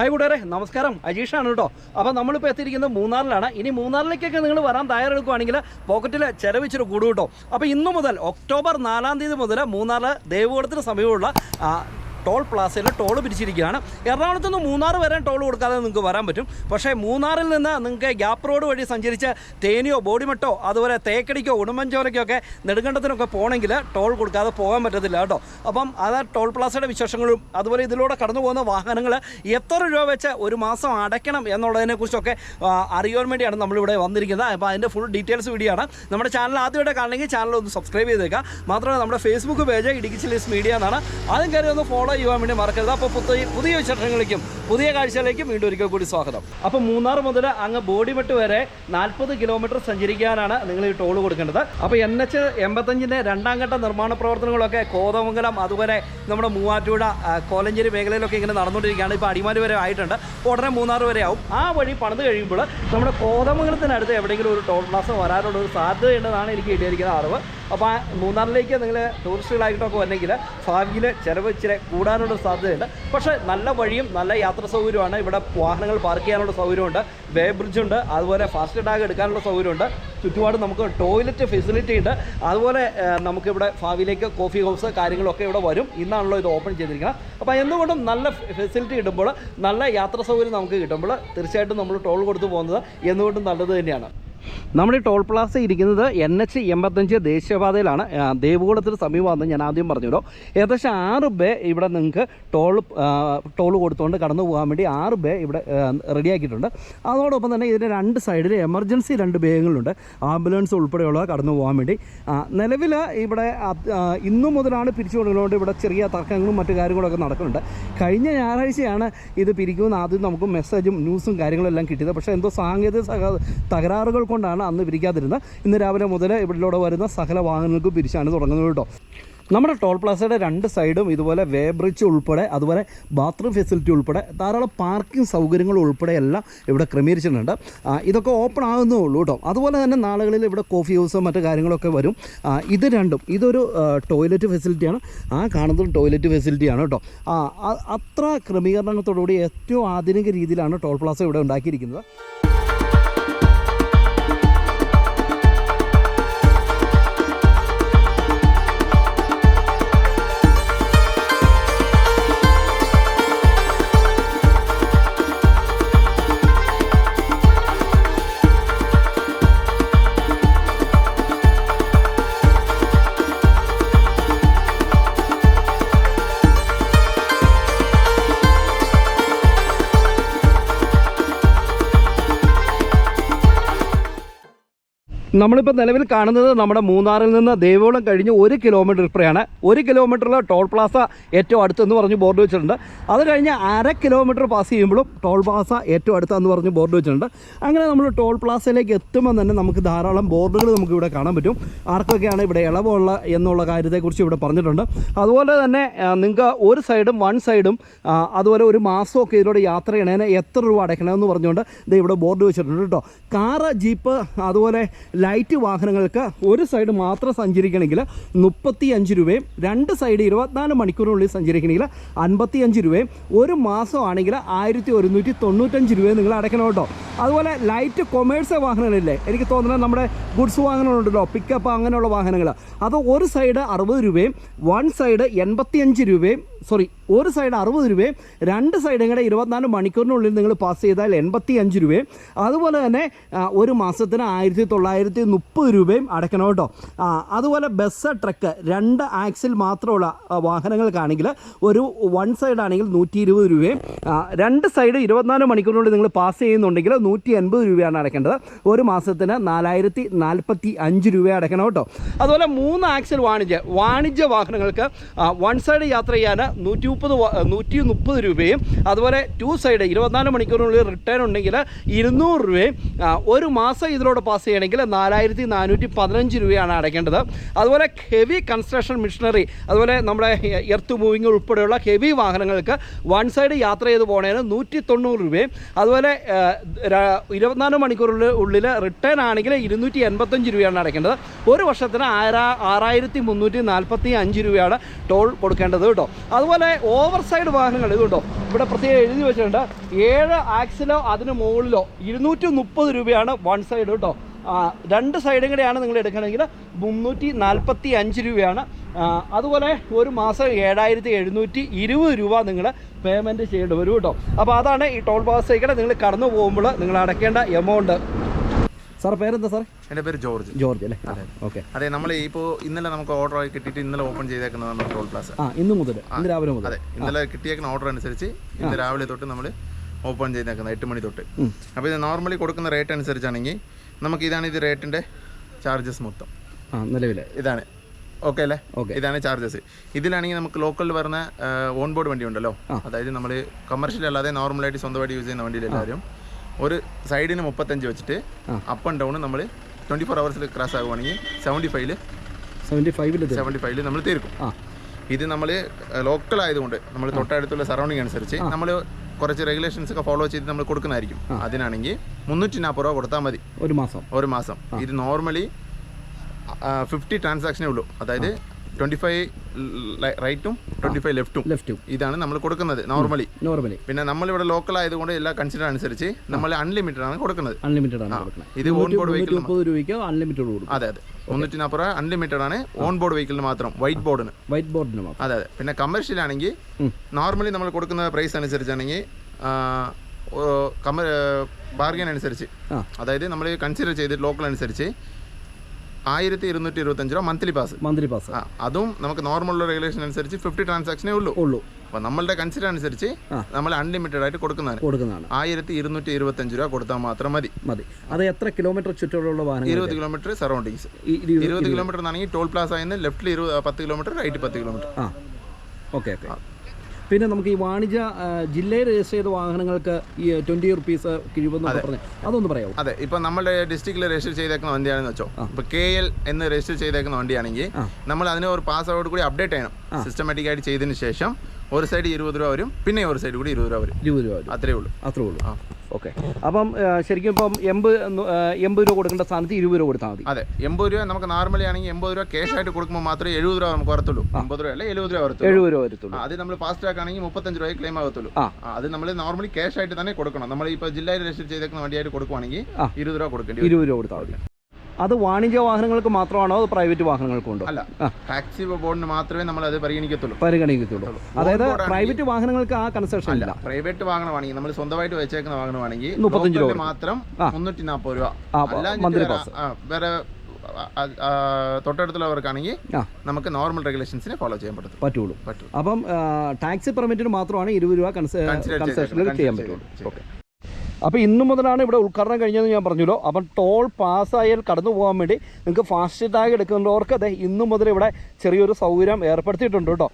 Hi കൂട്ടുകാരെ നമസ്കാരം. അജീഷാണ് കേട്ടോ. അപ്പോൾ നമ്മളിപ്പോൾ എത്തിയിരിക്കുന്നത് മൂന്നാറിലാണ്. ഇനി മൂന്നാറിലേക്കൊക്കെ നിങ്ങൾ വരാൻ തയ്യാറെടുക്കുകയാണെങ്കിൽ പോക്കറ്റിൽ ചെലവിച്ചിട്ട് കൂടും കേട്ടോ. അപ്പോൾ ഇന്നു മുതൽ ഒക്ടോബർ നാലാം തീയതി മുതൽ മൂന്നാറിൽ ദേവകുളത്തിന് സമീപമുള്ള ടോൾ പ്ലാസയിൽ ടോൾ പിരിച്ചിരിക്കുകയാണ്. എറണാകുളത്ത് നിന്ന് മൂന്നാർ വരെ ടോൾ കൊടുക്കാതെ നിങ്ങൾക്ക് വരാൻ പറ്റും. പക്ഷേ മൂന്നാറിൽ നിന്ന് നിങ്ങൾക്ക് ഗ്യാപ്പ് റോഡ് വഴി സഞ്ചരിച്ച് തേനിയോ ബോഡിമെട്ടോ അതുപോലെ തേക്കടിക്കോ ഉടുമ്പൻചോലയ്ക്കോ ഒക്കെ നെടുങ്കണ്ടത്തിനൊക്കെ പോകണമെങ്കിൽ ടോൾ കൊടുക്കാതെ പോകാൻ പറ്റത്തില്ല കേട്ടോ. അപ്പം അത് ടോൾ പ്ലാസയുടെ വിശേഷങ്ങളും അതുപോലെ ഇതിലൂടെ കടന്നു പോകുന്ന വാഹനങ്ങൾ എത്ര രൂപ വെച്ച് ഒരു മാസം അടയ്ക്കണം എന്നുള്ളതിനെക്കുറിച്ചൊക്കെ അറിയാൻ വേണ്ടിയാണ് നമ്മളിവിടെ വന്നിരിക്കുന്നത്. അപ്പോൾ അതിന്റെ ഫുൾ ഡീറ്റെയിൽസ് വീഡിയോ ആണ് നമ്മുടെ ചാനൽ ആദ്യമായിട്ട് കാണണമെങ്കിൽ ചാനൽ ഒന്ന് സബ്സ്ക്രൈബ് ചെയ്തേക്കാം മാത്രമല്ല നമ്മുടെ Facebook page Idukki chillies media എന്നാണ്. അതും കയറി ഒന്ന് ഫോളോ ചെയ്യുവാൻ വേണ്ടി മറക്കരുത്. അപ്പോൾ പുതിയ പുതിയ വിശേഷങ്ങളിലേക്കും പുതിയ കാഴ്ചകളിലേക്കും വീണ്ടും ഒരിക്കൽ കൂടി സ്വാഗതം. അപ്പോൾ മൂന്നാർ മുതൽ അങ്ങ് ബോഡിമെട്ട് വരെ നാൽപ്പത് കിലോമീറ്റർ സഞ്ചരിക്കാനാണ് നിങ്ങൾ ഈ ടോൾ കൊടുക്കേണ്ടത്. അപ്പോൾ എൻ എച്ച് എൺപത്തഞ്ചിന്റെ രണ്ടാം ഘട്ട നിർമ്മാണ പ്രവർത്തനങ്ങളൊക്കെ കോതമംഗലം അതുപോലെ നമ്മുടെ മൂവാറ്റുപുഴ കോലഞ്ചേരി മേഖലയിലൊക്കെ ഇങ്ങനെ നടന്നുകൊണ്ടിരിക്കുകയാണ്. ഇപ്പോൾ അടിമാലി വരെ ആയിട്ടുണ്ട്. ഉടനെ മൂന്നാർ വരെ ആവും. ആ വഴി പണിത് കഴിയുമ്പോൾ നമ്മുടെ കോതമംഗലത്തിനടുത്ത് എവിടെയെങ്കിലും ഒരു ടോൾ പ്ലാസ വരാനുള്ള ഒരു സാധ്യതയുണ്ടെന്നാണ് എനിക്ക് കിട്ടിയിരിക്കുന്ന അറിവ്. അപ്പോൾ ആ മൂന്നാറിലേക്ക് നിങ്ങൾ ടൂറിസ്റ്റുകളായിട്ടൊക്കെ വന്നെങ്കിൽ ഭാവിയിൽ ചിലവ് ഇച്ചിരി കൂടാനുള്ള സാധ്യതയുണ്ട്. പക്ഷേ നല്ല വഴിയും നല്ല യാത്രാ സൗകര്യമാണ് ഇവിടെ വാഹനങ്ങൾ പാർക്ക് ചെയ്യാനുള്ള സൗകര്യമുണ്ട്. വേ ബ്രിഡ്ജ് ഉണ്ട്. അതുപോലെ ഫാസ്റ്റ് ടാഗ് എടുക്കാനുള്ള സൗകര്യമുണ്ട്. ചുറ്റുപാട് നമുക്ക് ടോയ്ലറ്റ് ഫെസിലിറ്റി ഉണ്ട്. അതുപോലെ നമുക്കിവിടെ ഭാവിയിലേക്ക് കോഫി ഹൗസ് കാര്യങ്ങളൊക്കെ ഇവിടെ വരും. ഇന്നാണല്ലോ ഇത് ഓപ്പൺ ചെയ്തിരിക്കുന്നത്. അപ്പോൾ എന്തുകൊണ്ടും നല്ല ഫെസിലിറ്റി കിട്ടുമ്പോൾ നല്ല യാത്രാ സൗകര്യം നമുക്ക് കിട്ടുമ്പോൾ തീർച്ചയായിട്ടും നമ്മൾ ടോൾ കൊടുത്തു പോകുന്നത് എന്തുകൊണ്ടും നല്ലത് തന്നെയാണ്. നമ്മുടെ ഈ ടോൾ പ്ലാസ ഇരിക്കുന്നത് എൻ എച്ച് എൺപത്തഞ്ച് ദേശീയപാതയിലാണ്. ദേവികുളത്തിന് സമീപമാണെന്ന് ഞാൻ ആദ്യം പറഞ്ഞല്ലോ ഏകദേശം ആറ് ബേ ഇവിടെ നിങ്ങൾക്ക് ടോൾ ടോൾ കൊടുത്തുകൊണ്ട് കടന്നു പോകാൻ വേണ്ടി ആറ് ബേ ഇവിടെ റെഡിയാക്കിയിട്ടുണ്ട്. അതോടൊപ്പം തന്നെ ഇതിന്റെ രണ്ട് സൈഡിൽ എമർജൻസി രണ്ട് ബേകളുണ്ട് ആംബുലൻസ് ഉൾപ്പെടെയുള്ളവ കടന്നു പോകാൻ വേണ്ടി. നിലവിൽ ഇവിടെ ഇന്നു മുതലാണ് പിരിച്ചു കൊടുക്കുന്നതുകൊണ്ട് ഇവിടെ ചെറിയ തർക്കങ്ങളും മറ്റു കാര്യങ്ങളൊക്കെ നടക്കുന്നുണ്ട്. കഴിഞ്ഞ ഞായറാഴ്ചയാണ് ഇത് പിരിക്കുമെന്ന് ആദ്യം നമുക്ക് മെസ്സേജും ന്യൂസും കാര്യങ്ങളെല്ലാം കിട്ടിയത്. പക്ഷേ എന്തോ സാങ്കേതിക തകരാറുകൾ കൊണ്ടാണ് അന്ന് പിരിക്കാതിരുന്നത് ഇന്ന് രാവിലെ മുതൽ ഇവിടെയിലൂടെ വരുന്ന സകല വാഹനങ്ങൾക്കും പിരിച്ചാണ് തുടങ്ങുന്നത് കേട്ടോ. നമ്മുടെ ടോൾ പ്ലാസയുടെ രണ്ട് സൈഡും ഇതുപോലെ വേ ബ്രിഡ്ജ് ഉൾപ്പെടെ അതുപോലെ ബാത്റൂം ഫെസിലിറ്റി ഉൾപ്പെടെ ധാരാളം പാർക്കിംഗ് സൗകര്യങ്ങൾ ഉൾപ്പെടെ എല്ലാം ഇവിടെ ക്രമീകരിച്ചിട്ടുണ്ട്. ഇതൊക്കെ ഓപ്പൺ ആകുന്നേ ഉള്ളൂ കേട്ടോ. അതുപോലെ തന്നെ നാളുകളിൽ ഇവിടെ കോഫി ഹൗസും മറ്റു കാര്യങ്ങളൊക്കെ വരും. ഇത് രണ്ടും ഇതൊരു ടോയ്ലറ്റ് ഫെസിലിറ്റിയാണ് ആ കാണുന്നത് ടോയ്ലറ്റ് ഫെസിലിറ്റിയാണ് കേട്ടോ. അത്ര ക്രമീകരണത്തോടുകൂടി ഏറ്റവും ആധുനിക രീതിയിലാണ് ടോൾ പ്ലാസ ഇവിടെ ഉണ്ടാക്കിയിരിക്കുന്നത്. നമ്മളിപ്പോൾ നിലവിൽ കാണുന്നത് നമ്മുടെ മൂന്നാറിൽ നിന്ന് ദേവികുളം കഴിഞ്ഞ് ഒരു കിലോമീറ്റർ ഇപ്പറയാണ്. ഒരു കിലോമീറ്ററിൽ ടോൾ പ്ലാസ ഏറ്റവും അടുത്തെന്ന് പറഞ്ഞ് ബോർഡ് വെച്ചിട്ടുണ്ട്. അത് കഴിഞ്ഞ് അര കിലോമീറ്റർ പാസ് ചെയ്യുമ്പോഴും ടോൾ പ്ലാസ ഏറ്റവും അടുത്തെന്ന് പറഞ്ഞ് ബോർഡ് വെച്ചിട്ടുണ്ട്. അങ്ങനെ നമ്മൾ ടോൾ പ്ലാസയിലേക്ക് എത്തുമ്പോൾ തന്നെ നമുക്ക് ധാരാളം ബോർഡുകൾ നമുക്ക് ഇവിടെ കാണാൻ പറ്റും. ആർക്കൊക്കെയാണ് ഇവിടെ ഇളവുള്ള എന്നുള്ള കാര്യത്തെക്കുറിച്ച് ഇവിടെ പറഞ്ഞിട്ടുണ്ട്. അതുപോലെ തന്നെ നിങ്ങൾക്ക് ഒരു സൈഡും വൺ സൈഡും അതുപോലെ ഒരു മാസമൊക്കെ ഇതിലൂടെ യാത്ര ചെയ്യണേനെ എത്ര രൂപ അടയ്ക്കണമെന്ന് പറഞ്ഞുകൊണ്ട് ഇത് ഇവിടെ ബോർഡ് വെച്ചിട്ടുണ്ട് കേട്ടോ. കാറ് ജീപ്പ് അതുപോലെ ലൈറ്റ് വാഹനങ്ങൾക്ക് ഒരു സൈഡ് മാത്രം സഞ്ചരിക്കണമെങ്കിൽ മുപ്പത്തി അഞ്ച് രൂപയും രണ്ട് സൈഡ് ഇരുപത്തിനാല് മണിക്കൂറിനുള്ളിൽ സഞ്ചരിക്കണമെങ്കിൽ അൻപത്തി അഞ്ച് രൂപയും ഒരു മാസമാണെങ്കിൽ ആയിരത്തി ഒരുന്നൂറ്റി തൊണ്ണൂറ്റഞ്ച് രൂപയും നിങ്ങൾ അടയ്ക്കണം കേട്ടോ. അതുപോലെ ലൈറ്റ് കൊമേഴ്സ് വാഹനങ്ങളില്ലേ എനിക്ക് തോന്നുന്നത് നമ്മുടെ ഗുഡ്സ് വാഹനങ്ങളുണ്ടല്ലോ പിക്കപ്പ് അങ്ങനെയുള്ള വാഹനങ്ങൾ. അത് ഒരു സൈഡ് അറുപത് രൂപയും വൺ സൈഡ് എൺപത്തിയഞ്ച് രൂപയും സോറി ഒരു സൈഡ് അറുപത് രൂപയും രണ്ട് സൈഡും കൂടെ ഇരുപത്തിനാല് മണിക്കൂറിനുള്ളിൽ നിങ്ങൾ പാസ് ചെയ്താൽ എൺപത്തി അഞ്ച് രൂപയും. അതുപോലെ തന്നെ ഒരു മാസത്തിന് ആയിരത്തി തൊള്ളായിരത്തി മുപ്പത് രൂപയും അടയ്ക്കണം കേട്ടോ. അതുപോലെ ബസ് ട്രക്ക് രണ്ട് ആക്സിൽ മാത്രമുള്ള വാഹനങ്ങൾക്കാണെങ്കിൽ ഒരു വൺ സൈഡ് ആണെങ്കിൽ നൂറ്റി ഇരുപത് രൂപയും രണ്ട് സൈഡ് ഇരുപത്തിനാല് മണിക്കൂറിനുള്ളിൽ നിങ്ങൾ പാസ് ചെയ്യുന്നുണ്ടെങ്കിൽ നൂറ്റി എൺപത് രൂപയാണ് അടയ്ക്കേണ്ടത്. ഒരു മാസത്തിന് നാലായിരത്തി നാൽപ്പത്തി അഞ്ച് രൂപ അടയ്ക്കണം കേട്ടോ. അതുപോലെ മൂന്ന് ആക്സിൽ വാണിജ്യ വാണിജ്യ വാഹനങ്ങൾക്ക് വൺ സൈഡ് യാത്ര ചെയ്യാൻ നൂറ്റി മുപ്പത് നൂറ്റി മുപ്പത് രൂപയും അതുപോലെ ടു സൈഡ് ഇരുപത്തിനാല് മണിക്കൂറിനുള്ളിൽ റിട്ടേൺ ഉണ്ടെങ്കിൽ ഇരുന്നൂറ് രൂപയും ഒരു മാസം ഇതിലൂടെ പാസ് ചെയ്യണമെങ്കിൽ നാലായിരത്തി നാനൂറ്റി പതിനഞ്ച് രൂപയാണ് അടയ്ക്കേണ്ടത്. അതുപോലെ ഹെവി കൺസ്ട്രക്ഷൻ മിഷനറി അതുപോലെ നമ്മുടെ എർത്ത് മൂവിങ് ഉൾപ്പെടെയുള്ള ഹെവി വാഹനങ്ങൾക്ക് വൺ സൈഡ് യാത്ര ചെയ്ത് പോകണേന് നൂറ്റി തൊണ്ണൂറ് രൂപയും അതുപോലെ ഇരുപത്തിനാല് മണിക്കൂറിനുള്ളിൽ ഉള്ളിൽ റിട്ടേൺ ആണെങ്കിൽ ഇരുന്നൂറ്റി എൺപത്തഞ്ച് രൂപയാണ് അടയ്ക്കേണ്ടത്. ഒരു വർഷത്തിന് ആറായിരത്തി മുന്നൂറ്റി നാൽപ്പത്തി അഞ്ച് രൂപയാണ് ടോൾ കൊടുക്കേണ്ടത് കേട്ടോ. അതുപോലെ ഓവർ സൈഡ് വാഹനങ്ങൾ ഇതുണ്ടോ? ഇവിടെ പ്രത്യേകം എഴുതി വെച്ചിട്ടുണ്ട്. ഏഴ് ആക്സിലോ അതിന് മുകളിലോ ഇരുന്നൂറ്റി മുപ്പത് രൂപയാണ് വൺ സൈഡ് കേട്ടോ. രണ്ട് സൈഡും കൂടെയാണ് നിങ്ങൾ എടുക്കണമെങ്കിൽ മുന്നൂറ്റി നാൽപ്പത്തി അഞ്ച് രൂപയാണ് അതുപോലെ ഒരു മാസം ഏഴായിരത്തി എഴുന്നൂറ്റി ഇരുപത് രൂപ നിങ്ങൾ പേയ്മെന്റ് ചെയ്യേണ്ടി വരും കേട്ടോ. അപ്പോൾ അതാണ് ഈ ടോൾ പാസേക്കൂടെ നിങ്ങൾ കടന്നു പോകുമ്പോൾ നിങ്ങൾ അടയ്ക്കേണ്ട എമൗണ്ട് സാർ പേരെന്താ സാർ എന്റെ പേര് ജോർജ്. ജോർജ് അല്ലേ? ഓക്കെ. അതെ നമ്മൾ ഇപ്പോൾ ഇന്നലെ നമുക്ക് ഓർഡർ ആയി കിട്ടിയിട്ട് ഇന്നലെ ഓപ്പൺ ചെയ്തേക്കുന്നതാണ് ടോൾ പ്ലാസ് ആ ഇന്ന് മുതൽ ഇന്ന് രാവിലെ മുതൽ. അതെ ഇന്നലെ കിട്ടിയേക്കുന്ന ഓർഡർ അനുസരിച്ച് ഇന്ന് രാവിലെ തൊട്ട് നമ്മൾ ഓപ്പൺ ചെയ്തേക്കുന്നത് എട്ട് മണി തൊട്ട്. അപ്പൊ അപ്പോൾ ഇത് നോർമലി കൊടുക്കുന്ന റേറ്റ് അനുസരിച്ചാണെങ്കിൽ നമുക്ക് ഇതാണ് ഇത് റേറ്റിന്റെ ചാർജസ് മൊത്തം. ആ നിലവിൽ ഇതാണ്. ഓക്കെ അല്ലേ? ഓക്കെ ഇതാണ് ചാർജസ് ഇതിലാണെങ്കിൽ നമുക്ക് ലോക്കലിൽ വരുന്ന ഓൺ ബോർഡ് വണ്ടി ഉണ്ടല്ലോ? അതായത് നമ്മൾ കമർഷ്യൽ അല്ലാതെ നോർമലായിട്ട് സ്വന്തമായിട്ട് യൂസ് ചെയ്യുന്ന വണ്ടിയിൽ എല്ലാവരും ഒരു സൈഡിന് മുപ്പത്തഞ്ച് വെച്ചിട്ട് അപ്പ് ആൻഡ് ഡൗൺ നമ്മൾ ട്വന്റി ഫോർ അവേഴ്സിൽ ക്രാസ് ആകുവാണെങ്കിൽ സെവന്റി ഫൈവിൽ സെവന്റി ഫൈവിൽ സെവന്റി ഫൈവിൽ നമ്മൾ തീർക്കും. ഇത് നമ്മൾ ലോക്കൽ ആയതുകൊണ്ട് നമ്മൾ തൊട്ടടുത്തുള്ള സറൗണ്ടിങ് അനുസരിച്ച് നമ്മൾ കുറച്ച് റെഗുലേഷൻസ് ഒക്കെ ഫോളോ ചെയ്ത് നമ്മൾ കൊടുക്കുന്നതായിരിക്കും. അതിനാണെങ്കിൽ മുന്നൂറ്റി നാൽപ്പത് രൂപ കൊടുത്താൽ മതി. ഒരു മാസം. ഒരു മാസം. ഇത് നോർമലി ഫിഫ്റ്റി ട്രാൻസാക്ഷനേ ഉള്ളൂ. അതായത് ട്വന്റി ഫൈവ് റൈറ്റും ട്വന്റി ഫൈവ് ലെഫ്റ്റും ലെഫ്റ്റും ഇതാണ് നമ്മൾ കൊടുക്കുന്നത് നോർമലി നോർമലി പിന്നെ നമ്മൾ ഇവിടെ ലോക്കൽ ആയതുകൊണ്ട് എല്ലാ കൺസിഡർ അനുസരിച്ച് നമ്മൾ അൺലിമിറ്റഡ് ആണ് കൊടുക്കുന്നത്. അൺലിമിറ്റഡ് ആണ് കൊടുക്കുന്നത്. ഇത് ഓൺ ബോർഡ് വെഹിക്കിൾ മുപ്പത് രൂപയ്ക്ക് അൺലിമിറ്റഡ് കൊടുക്കും. അതെ അതെ. മുന്നൂറ്റി നാൽപ്പത് രൂപ അൺലിമിറ്റഡ് ആണ് ഓൺ ബോർഡ് വെഹിക്കിളിന് മാത്രം വൈറ്റ് ബോർഡിന് വൈറ്റ് ബോർഡിന് അതെ അതെ. പിന്നെ കമേഴ്ഷ്യൽ ആണെങ്കിൽ നോർമലി നമ്മൾ കൊടുക്കുന്ന പ്രൈസ് അനുസരിച്ചാണെങ്കിൽ കമ ബാർഗൻ അനുസരിച്ച്. അതായത് നമ്മൾ കൺസിഡർ ചെയ്ത് ലോക്കൽ അനുസരിച്ച് ആയിരത്തി ഇരുന്നൂറ്റി ഇരുപത്തഞ്ച് രൂപ മന്ത്ലി പാസ് മന്ത്ലി പാസ് ആ അതും നമുക്ക് നോർമൽ റെഗുലേഷൻ അനുസരിച്ച് ഫിഫ്റ്റി ട്രാൻസാക്ഷനേ ഉള്ളൂ. ഉള്ളൂ. അപ്പൊ നമ്മളുടെ കൺസിഡർ അനുസരിച്ച് നമ്മൾ അൺലിമിറ്റഡ് ആയിട്ട് കൊടുക്കുന്നതാണ്. കൊടുക്കുന്നതാണ്. ആയിരത്തി ഇരുന്നൂറ്റി ഇരുപത്തഞ്ച് രൂപ കൊടുത്താൽ മാത്രം മതി. മതി. അത് എത്ര കിലോമീറ്റർ ചുറ്റളവുള്ള വാഹനം ഇരുപത് കിലോമീറ്റർ സറൗണ്ടിങ്സ് ഇരുപത് കിലോമീറ്റർ ആണെങ്കിൽ ടോൾ പ്ലാസ ആയിരുന്നു ലെഫ്റ്റിൽ ഇരുപത് പത്ത് കിലോമീറ്റർ റൈറ്റ് പത്ത് കിലോമീറ്റർ ഓക്കെ ഓക്കെ പിന്നെ നമുക്ക് ഈ വാണിജ്യ ജില്ലയിൽ രജിസ്റ്റർ ചെയ്ത വാഹനങ്ങൾക്ക് ഈ ട്വന്റി റുപ്പീസ് കിഴിവെന്ന് പറഞ്ഞു. അതൊന്ന് പറയാമോ അതെ. ഇപ്പൊ നമ്മുടെ ഡിസ്ട്രിക്റ്റിൽ രജിസ്റ്റർ ചെയ്തേക്കുന്ന വണ്ടിയാണെന്ന് വെച്ചോ. ഇപ്പൊ കെ എൽ എന്ന് രജിസ്റ്റർ ചെയ്തേക്കുന്ന വണ്ടിയാണെങ്കിൽ നമ്മൾ അതിന് ഒരു പാസ്വേഡ് കൂടി അപ്ഡേറ്റ് ചെയ്യണം. സിസ്റ്റമാറ്റിക് ആയിട്ട് ചെയ്തതിന് ശേഷം ഒരു സൈഡ് ഇരുപത് രൂപ വരും. പിന്നെ ഒരു സൈഡ് കൂടി ഇരുപത് രൂപ വരും. ഇരുപത് രൂപ അത്രേ ഉള്ളൂ. അത്രേ ഉള്ളൂ. ആ. ഓക്കെ. അപ്പം ശരിക്കും ഇപ്പം എൺപത് എൺപത് രൂപ കൊടുക്കേണ്ട സ്ഥാനത്ത് ഇരുപത് രൂപ കൊടുത്താൽ മതി. അതെ. എൺപത് രൂപ നമുക്ക് നോർമലി ആണെങ്കിൽ എൺപത് രൂപ ക്യാഷ് ആയിട്ട് കൊടുക്കുമ്പോൾ മാത്രമേ എഴുപത് രൂപ നമുക്ക് വരത്തുള്ളൂ. അമ്പത് രൂപ അല്ലെ എഴുപത് രൂപ വരത്തുള്ളൂ. എഴുപത് രൂപ വരത്തുള്ളൂ. അത് നമ്മൾ ഫാസ്റ്റ് ട്രാക്ക് ആണെങ്കിൽ മുപ്പത്തഞ്ച് രൂപ ക്ലെയിം ആകത്തുള്ളൂ. അത് നമ്മൾ നോർമലി ക്യാഷ് ആയിട്ട് തന്നെ കൊടുക്കണം. നമ്മൾ ഇപ്പോൾ ജില്ലയിൽ രജിസ്റ്റർ ചെയ്തേക്കുന്ന വണ്ടിയായിട്ട് കൊടുക്കുവാണെങ്കിൽ ഇരുപത് രൂപ കൊടുക്കേണ്ടി ഇരുപത് രൂപ കൊടുത്താൽ മതി. അത് വാണിജ്യ വാഹനങ്ങൾക്ക് മാത്രമാണോ അത് പ്രൈവറ്റ് വാഹനങ്ങൾക്കും ഉണ്ടോ? അല്ല ടാക്സി ബോർഡിന് മാത്രമേ നമ്മൾ അത് പരിഗണിക്കത്തുള്ളൂ. പരിഗണിക്കത്തുള്ളൂ. അതായത് പ്രൈവറ്റ് വാഹനങ്ങൾക്ക് ആ കൺസെഷൻ അല്ല പ്രൈവറ്റ് വാഹനമാണെങ്കിൽ നമ്മൾ സ്വന്തമായിട്ട് വെച്ചേക്കുന്ന വാഹനമാണെങ്കിൽ മുപ്പത്തഞ്ച് രൂപ മാത്രം. മുന്നൂറ്റി നാൽപ്പത് രൂപ. മന്ത്രി പാസ്. വേറെ തൊട്ടടുത്തുള്ളവർക്കാണെങ്കിൽ നമുക്ക് നോർമൽ റെഗുലേഷൻസിനെ ഫോളോ ചെയ്യാൻ പറ്റും പറ്റുള്ളൂ. പറ്റും അപ്പം ടാക്സി പെർമിറ്റിന് മാത്രമാണ് ഇരുപത് രൂപ കൺസെഷൻ ചെയ്യാൻ പറ്റുള്ളൂ. ഓക്കെ അപ്പോൾ ഇന്നു മുതലാണ് ഇവിടെ ഉദ്ഘാടനം കഴിഞ്ഞതെന്ന് ഞാൻ പറഞ്ഞല്ലോ. അപ്പം ടോൾ പാസ്സായാൽ കടന്നു പോകാൻ വേണ്ടി നിങ്ങൾക്ക് ഫാസ്റ്റ് ടാഗ് എടുക്കുന്നവർക്ക് അതെ ഇന്നു മുതൽ ഇവിടെ ചെറിയൊരു സൗകര്യം ഏർപ്പെടുത്തിയിട്ടുണ്ട് കേട്ടോ.